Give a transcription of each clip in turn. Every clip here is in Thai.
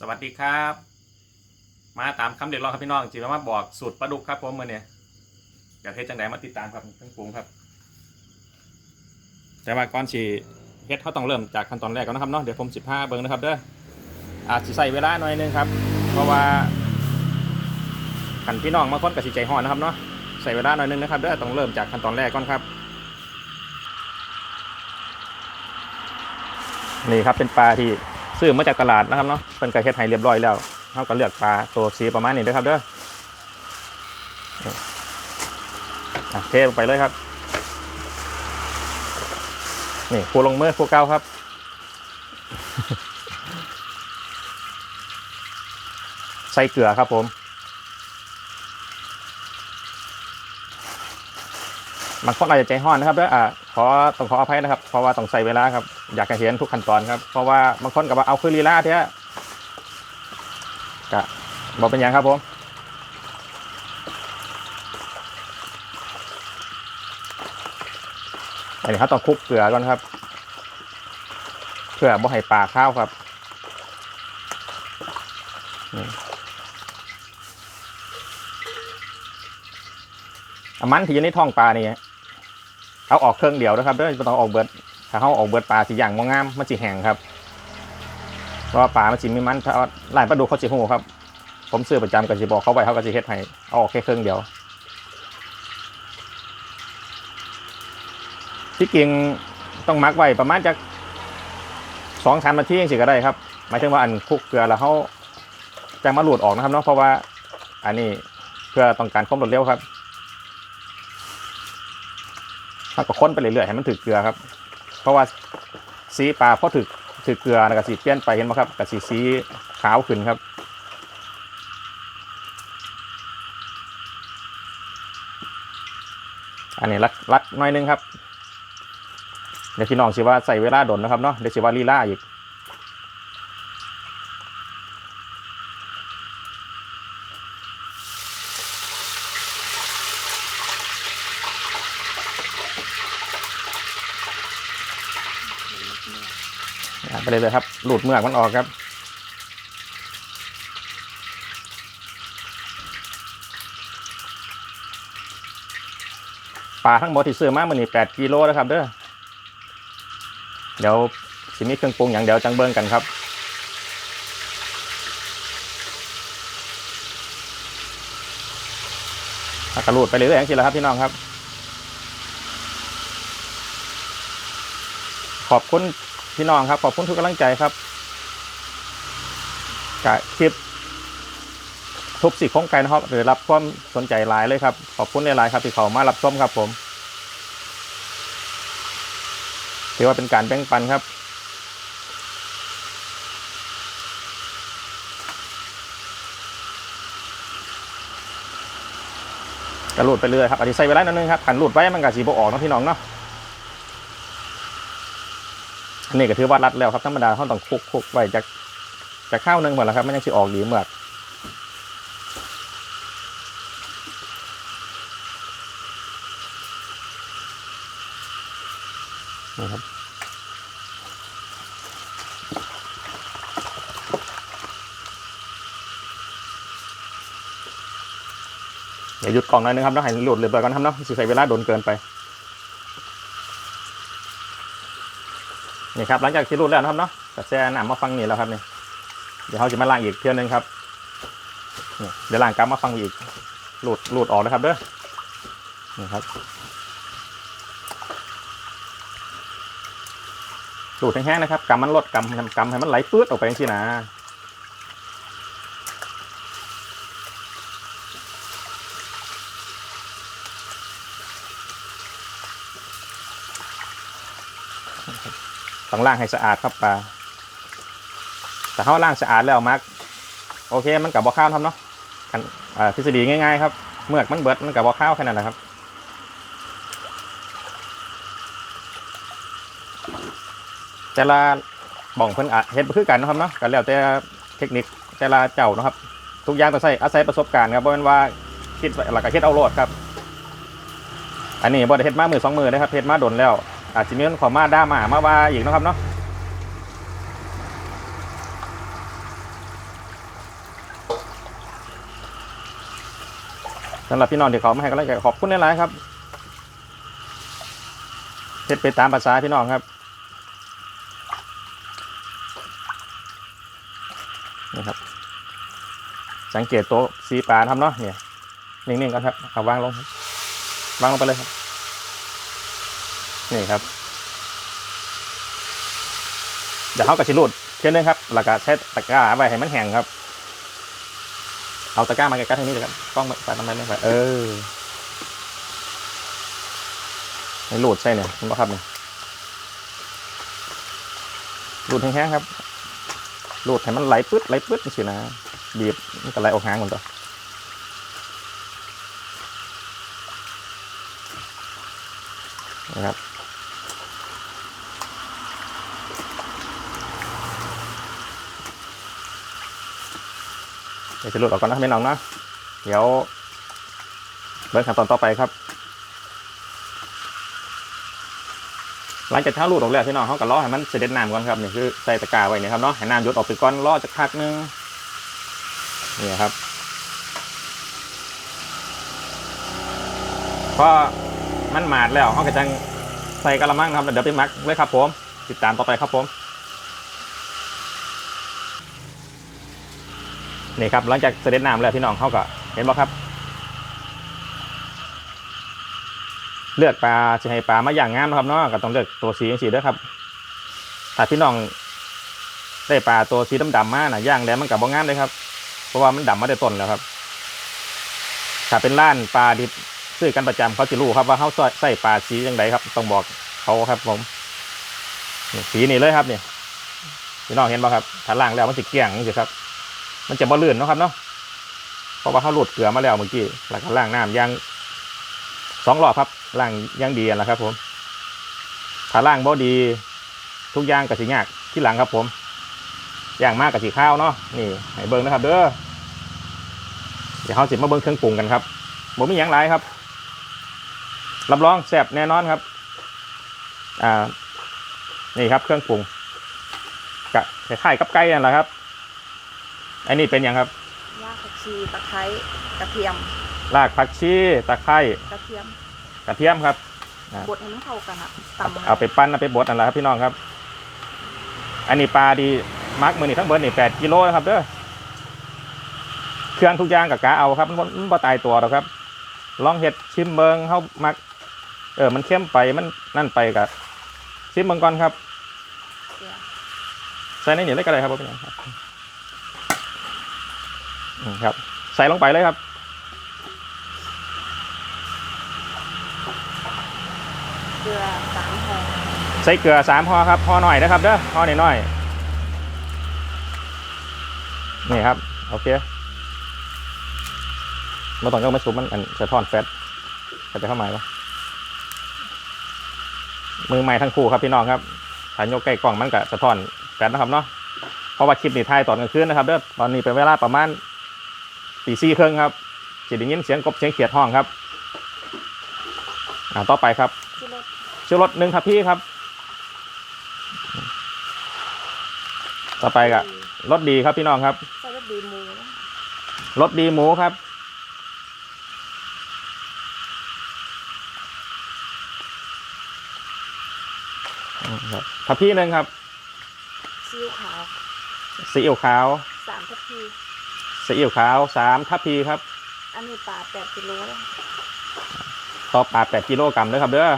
สวัสดีครับ มาตามคำเรียกร้องครับพี่น้องจีมาบอกสูตรปลาดุกครับผมเมื่อเนี้อยากเฮ็ดจังไดมาติดตามครับเครื่องปรุงครับ แต่ว่าก่อนสิเฮ็ดเขาต้องเริ่มจากขั้นตอนแรกก่อนนะครับเนาะเดี๋ยวผมสิบห้าเบิ้งนะครับเด้ออาจสิใส่เวลาหน่อยนึงครับ เพราะว่าขันพี่น้องมาคนกับสิใจห่อนนะครับเนาะใส่เวลาหน่อยนึงนะครับเด้อต้องเริ่มจากขั้นตอนแรกก่อนครับนี่ครับเป็นปลาที่ ซื้อมาจากตลาดนะครับเนาะเป็นกระเฮ็ดไห้เรียบร้อยแล้วเขาก็เลือกปลาตัวสีประมาณนี้นะครับเด้อเทลงไปเลยครับ นี่คูลงมือคูเก้าครับใส่เกลือครับผมบางคนอาจจะใจห้อนนะครับเด้ออ่าขอต้องขออภัยนะครับ เพราะว่าต้องใส่เวลาครับ อยากจะเห็นทุกขั้นตอนครับ เพราะว่าบางคนกับว่าเอาคือลีลาเท่กะบอกเป็นหยังครับผมอันนี้เขาต้องคลุกเกลือก่อนครับ เพื่อบ่ให้ปลาข้าวครับอมันที่อยู่ในท้องปลานี่เอาออกเครื่องเดียวนะครับเด้อไม่ต้องออกเบิด ถ้าเขาออกเบิดปลาสีอย่างมองงามมันสีแห้งครับ เพราะว่าปลามันสีไมีมันถ้าลายปลาดุเขาสีหูครับ ผมซื้อประจำกับสีบอกเขาไว้เขาก็สีเฮ็ดให้เอาออกแค่เครื่องเดียวที่จริงต้องมักไว้ประมาณจากสองสามนาทีเองสิก็ได้ครับหมายถึงว่าอันคลุกเกลือแล้วเขาจะมาหลุดออกนะครับเนาะเพราะว่าอันนี้เพื่อต้องการความรวดเร็วครับถ้าก็ค้นไปเรื่อยๆให้มันถึกเกลือครับ เพราะว่าสีปลาพอถึกถึกเกลือนะกระสีเปลี่ยนไปเห็นไหมครับกับสีสีขาวขึ้นครับอันนี้รัดรัดหน้อยนึงครับเดี๋ยวพี่น้องสิว่าใส่เวลาดนนะครับเนาะเดี๋ยวสิว่าลีลาอีก อะไปเลยเลยครับ หลุดเมือกมันออกครับ ปลาทั้งหมดที่ซื้อมามันนี่แปดกิโลนะครับเด้อเดี๋ยวสิมีเครื่องปรุงอย่างเดียวจังเบิ้งกันครับอะกระลูดไปเรื่อยๆอย่างนี้แหละครับพี่น้องครับ ขอบคุณ พี่น้องครับ ขอบคุณทุกกำลังใจครับกะคลิปทุกสิ่งของไกลนะครับหรือรับความสนใจหลายเลยครับ ขอบคุณหลายๆครับที่เขามารับชมครับผมถือว่าเป็นการแบ่งปันครับกระหลุดไปเรื่อยครับอธิใส่ไว้แล้นิดนึงครับขันหลุดไว้มันกะสีบออกนะพี่น้องเนาะ อั นนี้ก็ถือว่ารัดแล้วครับธรรมดาเขาต้องคุกคุกไว้จากจากข้าวหนึ่งหมดแล้วครับไมันยังสิออกดีเมือกนะครับเดี๋ยวหยุดกล่องหน่อยนึงครับเนาะให้หลุดเลยไปก่อนครับเนาะสิใส่เวลาโดนเกินไป นี่ครับหลังจากที่รูดแล้วนะครับเนาะกระแสน้ำมาฟังนี่แล้วครับนี่เดี๋ยวเขาจะมาล้างอีกเที่ยวหนึงครับเดี๋ยวล้างกลับมาฟังอีกรูดรูดออกนะครับเด้อนี่ครับรูดแห้งๆนะครับกำมันลดกำกำให้มันไหลปื๊ดออกไปอย่างที่นะ ต้องล้างให้สะอาดครับปลาแต่เขาล้างสะอาดแล้วมักโอเคมันกับบ่อข้าวทำเนาะทฤษฎีง่ายๆครับเมือกมันเบิดมันกับบ่อข้าวแค่นั้นแหละครับแต่ละบ่องเพิ่นอาจเฮ็ดคือกันนะครับเนาะกันแล้วแต่เทคนิคแต่ละเจ้านะครับ ทุกอย่างต้องใช้อาศัยประสบการณ์ครับบ่แม่นว่าคิดไว้แล้วก็เฮ็ดเอาโลดครับ อันนี้บ่ได้เฮ็ดมามือสองมือนะครับเฮ็ดมาดนแล้ว อาจจะมีความมาด้ามาหามาว่าอีกนะครับเนาะสำหรับพี่น้องที่เขาไม่ให้ก็ำลังใจขอบคุณหลายๆครับเฮ็ดไปตามภาษาพี่น้องครับนะครับ สังเกตโต๊ะสีปลาทำเนาะเนี่ยนิ่งๆก่อนครับเอาวางลงวางลงไปเลยครับ นี่ครับ เดี๋ยวเขากระชิรูดเช่นนึงครับแล้วก็ใช้ตะกร้าไว้ให้มันแห้งครับ เอาตะกร้ามาใกล้ๆทางนี้เลยครับกล้องไปทำไมไม่ไปเออให้รูดใช่เนี่ยคุณพ่อครับเนี่ยรูดแห้งๆครับรูดให้มันไหลปึ๊ดไหลปึ๊ดนี่สินะบีบมันก็ไหลออกหางหมดตัวนะครับ ดี๋ยวจะหลุดออกก่อนนะไม่น้องนะเดี๋ยวเริ่มขั้นตอนต่อไปครับ หลังจากเท้าหลุดออกแล้วพี่น้องเขาก็ล้อให้มันเสด็จน้ำก่อนครับนี่คือใส่ตะกร้าไว้นี่ครับเนาะให้น้ำหยดออกไปก่อนล้อจะพักนึงนี่ครับพอมันหมาดแล้วเขาก็จังใส่กระมังนะครับแล้วเดี๋ยวไปมักเลยครับผม ติดตามต่อไปครับผม นี่ครับหลังจากเสด็จน้ำแล้วพี่น้องเขาก็เห็นบ่ครับ เลือกปลาจะให้ปลามาอย่างงามนะครับเนาะก็ต้องเลือกตัวสีสีด้วยครับถ้าพี่น้องได้ปลาตัวสีดำๆมาน่ะย่างแล้วมันกับบ่งามเลยครับ เพราะว่ามันดำมาได้ต้นแล้วครับ ถ้าเป็นร้านปลาดิบซื้อกันประจำเขาจะรู้ครับว่าเขาใส่ปลาสีอย่างไรครับ ต้องบอกเขาครับผมสีนี่เลยครับเนี่ยพี่น้องเห็นบ่ครับถ้าล่างแล้วมันจะเกลี่ยงนี่สิครับ มันจะบ่ลื่นนะครับเนาะเพราะว่าเขาหลุดเกลือมาแล้วเมื่อกี้แล้วก็ล้างน้ำยางสองรอบครับล้างยางดีแหละครับ ผม ถ้าล้างบ่ดี ทุกอย่างก็สิยากที่หลังครับ ผมอย่างมากกับสีข้าวเนาะนี่ให้เบิ่งนะครับ เด้อเดี๋ยวเขาสิมาเบิ่งเครื่องปรุงกันครับบ่มีหยังหลายครับรับรองแซ่บแน่นอนครับ อ่า นี่ครับเครื่องปรุงกะคล้ายๆกับไก่นั่นแหละครับ อันนี้เป็นยังครับ รากผักชีตะไคร้กระเทียม รากผักชีตะไคร้กระเทียม กระเทียมครับบดให้มันเข้ากันอะตำเอาไปปั้นเอาไปบดนั่นแหละครับพี่น้องครับ อันนี้ปลาดีมาร์กมือนี่ทั้งเบิร์นี่แปดกิโลนะครับเด้อเครื่องทุกอย่างกับกะเอาครับ มันบ่มันบ่ตายตัวหรอกครับ ลองเห็ดชิมเบิงเขามัก เออมันเข้มไปมันนั่นไปกับชิมเบิงก่อนครับ เกลือใส่ในนี่เลยก็ได้ครับบ่เป็นหยังครับอืม ครับ ใส่ลงไปเลยครับ เกลือสามห่อใส่เกลือสามห่อครับห่อหน่อยนะครับเด้อห่อหน่อยๆนี่ครับโอเคมาต้องยกมาชุบมันอันสะท้อนแฟตเข้าใจเข้าหมายวะมือใหม่ทั้งคู่ครับพี่น้องครับถ่ายยกใกล้กล่องมันกับสะท้อนแฟตนะครับเนาะเพราะว่าคลิปนี้ถ่ายตอนกลางคืนนะครับเด้อตอนนี้เป็นเวลาประมาณ ตีสี่ครึ่งครับจะได้ยินเสียงกบเสียงเขียดห้องครับอ่าต่อไปครับที่รสชูรสหนึ่งครับพี่ครับ ต่อไปก็รสดีครับพี่น้องครับใส่รสดีหมูนะรสดีหมูครับอืมครับทัพพี่หนึ่งครับซีอิ๊วขาวซีอิ๊วขาวสามทัพพี ซีอิ๊วขาวสามทัพพีครับ อันนี้ปลาแปดกิโลแล้วต่อปลาแปดกิโลกรัมเด้อครับเด้อ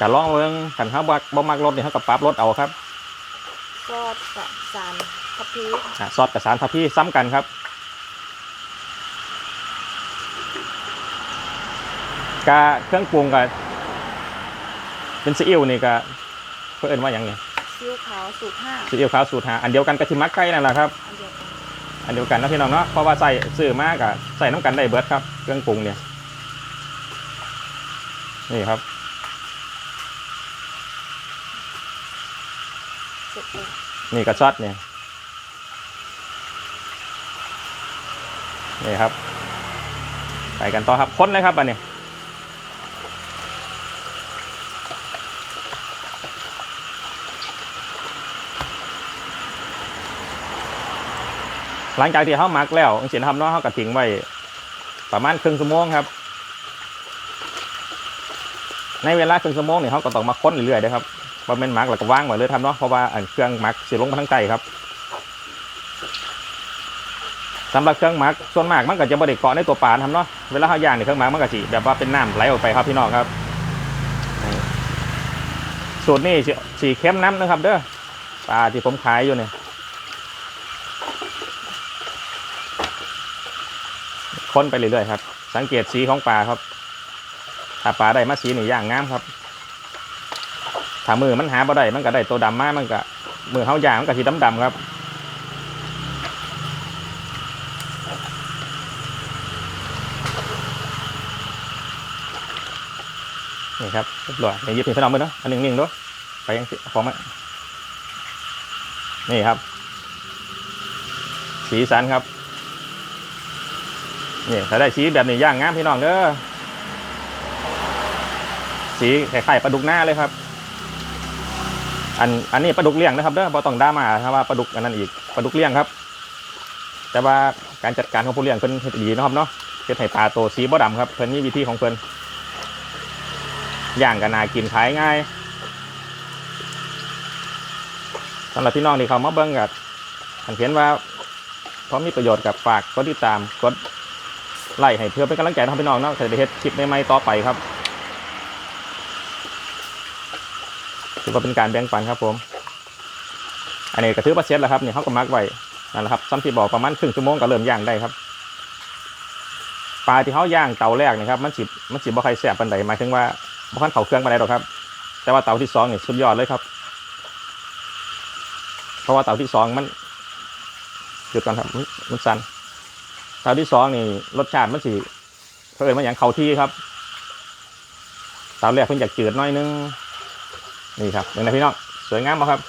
การล่องเมืองขันข้าวบักบ่มักรถนี่เขากับปรับรถเอาครับ ซอสกับสามทัพพีอะซอสกับสารทัพพี่ซ้ำกันครับกาเครื่องปรุงกับเป็นซีอิ๊วนี่ก็เพื่อนว่าอย่างไงซีอิ๊วขาวสูตรห้าซีอิ๊วขาวสูตรหาอันเดียวกันกับที่มักไก่นั่นแหละครับ อันเดียวกัน อันเดียวกันนะพี่น้องเนาะเพราะว่าใส่ซื้อมากอะใส่น้ำกันได้เบิดครับเครื่องปรุงเนี่ยนี่ครับนี่กระชอดเนี่ยนี่ครับไปกันต่อครับค้นเลยครับอันนี้ หลังจากที่เขาหมักแล้วจริงๆนะครับเนาะเขาก็ทิ้งไว้ประมาณครึ่งชั่วโมงครับ ในเวลาครึ่งชั่วโมงเนี่ยเขาก็ต้องมาค้นเรื่อยๆนะครับว่าเป็นหมักแล้วก็ว่างไว้เลยทำเนาะเพราะว่าเครื่องหมักเสิลงมาทั้งใจครับสำหรับเครื่องหมักส่วนมากมันก็จะบริเกาะในตัวปลาทำเนาะเวลาเขาย่างเนี่ยเครื่องหมักมันก็สิแบบว่าเป็นน้ำไหลออกไปครับพี่น้องครับนี่สูตรนี้สิสีเข้มน้ำนะครับ เด้อปลาที่ผมขายอยู่เนี่ย ค้นไปเรื่อยๆครับ สังเกตสีของปลาครับ ถ้าปลาได้มาสีนี่ย่างงามครับ ถ้ามือมันหาบ่ได้มันก็ได้ตัวดำมามันก็มือเฮาย่างมันก็สีดำๆครับ นี่ครับเรียบร้อยนี่หยิบพี่น้องมือเนาะอันหนึ่งหนึ่งด้วยไปยังสิของมานี่ครับ สีสันครับ นี่ถ้าได้สีแบบนี้ย่างงามพี่น้องเด้อสีคล้ายๆปลาดุกหน้าเลยครับ อันอันนี้ปลาดุกเลี้ยงนะครับเด้อบ่ต้องด่ามาถ้าว่าปลาดุกอันนั้นอีกปลาดุกเลี้ยงครับ แต่ว่าการจัดการของผู้เลี้ยงเพิ่นเฮ็ดดีนะครับเนาะเฮ็ดให้ปลาโตสีบ่ดำครับเพิ่นมีวิธีของเพิ่นย่างก็น่ากินขายง่ายสำหรับพี่น้องที่เขามาเบิ่งกับอันเห็นว่าเพร้อมมีประโยชน์กับฝากกดติดตามกด ไลค์ให้เพื่อเป็นกำลังใจให้พี่น้องเนาะจะได้เฮ็ดคลิปใหม่ๆต่อไปครับถือว่าเป็นการแบ่งปันครับผม อันนี้ก็ถือว่าเซ็ตแล้วครับเนี่ยเขาก็มักไว้นั่นแหละครับซ้ำที่บอกประมาณครึ่งชั่วโมงก็เริ่มย่างได้ครับปลาที่เขาย่างเตาแรกนะครับมันสิบมันสิบ่ใครแสบปันใดหมายถึงว่าบ่คันเขาเครื่องปันใดหรอกครับ แต่ว่าเตาที่สองเนี่ยสุดยอดเลยครับ เพราะว่าเตาที่สองมันหยุดก่อนครับมันมันสั่น เตาที่สองนี่รสชาติมันสิเพิ่นมาอย่างเขาที่ครับเตาแรกเพิ่นอยากจืดน้อยนึงนี่ครับเป็นไงพี่น้องสวยงามไหมครับ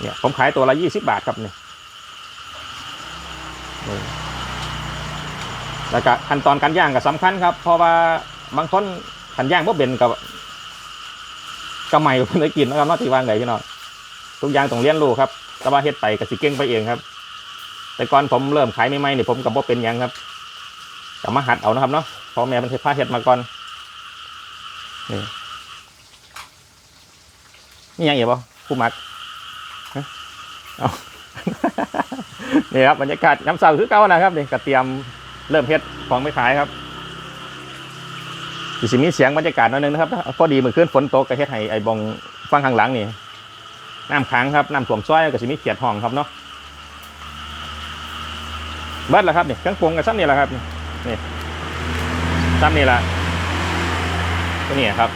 เนี่ยผมขายตัวละยี่สิบบาทครับเนี่ยนี่แล้วก็ขั้นตอนการย่างก็สำคัญครับ เพราะว่าบางคนขันย่างบ่เป็นกับกระไหม่เพิ่นได้กินนะครับนอกที่วางไงพี่น้องทุกอย่างต้องเรียนรู้ครับ แต่ว่าเฮ็ดไปกับสิเก่งไปเองครับ แต่ก่อนผมเริ่มขายใหม่ๆนี่ยผมกับบ่เป็นยังครับก็มาหัดเอานะครับเนาะพ่อแม่เป็นเฮ็ดผ้าเฮ็ดมาก่อนนี่นี่ยังอีกบ่ผู้มักเอานี่ครับบรรยากาศย้ำเสาคือเก่านะครับนี่ก็เตรียมเริ่มเฮ็ดของไม่ขายครับสิมีเสียงบรรยากาศนิดนึงนะครับพอดีเมื่อคืนฝนตกก็เฮ็ดให้ไอ้บองฟังข้างหลังนี่ น้ำค้างครับน้ำท่วมซอยก็สิมีเขียดห้องครับเนาะเบิดแล้วครับนี่เครื่องปรุงกับซ้ำนี่แหละครับนี่นี่ซ้ำนี่แหละตัวนี้ครับ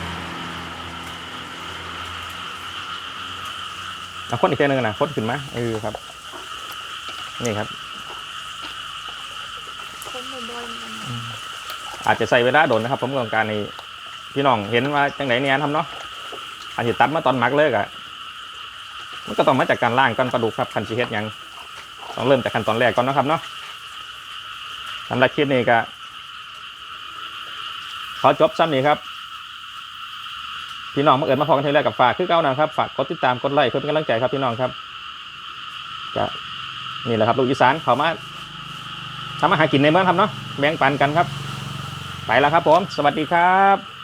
เอาคนอีกเท่านึงนะคนขึ้นมาเออครับ นี่ครับคนบ่อยๆเหมือนกันนะอาจจะใส่เวลาโดนนะครับผมต้องการในพี่น้องเห็นว่าจังไหนเนี่ยทำเนาะอาจจะตัดมาตอนมักเลิกอะ มันก็ต้องมาจากการล่างก่อนปลาดุกครับคันชีเฮ็ดยังต้องเริ่มจากขั้นตอนแรกก่อนนะครับเนาะสำหรับคลิปนี้ก็ขอจบซ้ำนี้ครับพี่น้องมาเอิญมาพอกันเทแรกกับฝากคือเก้านะครับฝากกดติดตามกดไลค์เพื่อเป็นกำลังใจครับพี่น้องครับก็นี่แหละครับลูกอีสานเขามาทำอาหารกินในเมืองครับเนาะแบ่งปันกันครับ ไปแล้วครับผม สวัสดีครับ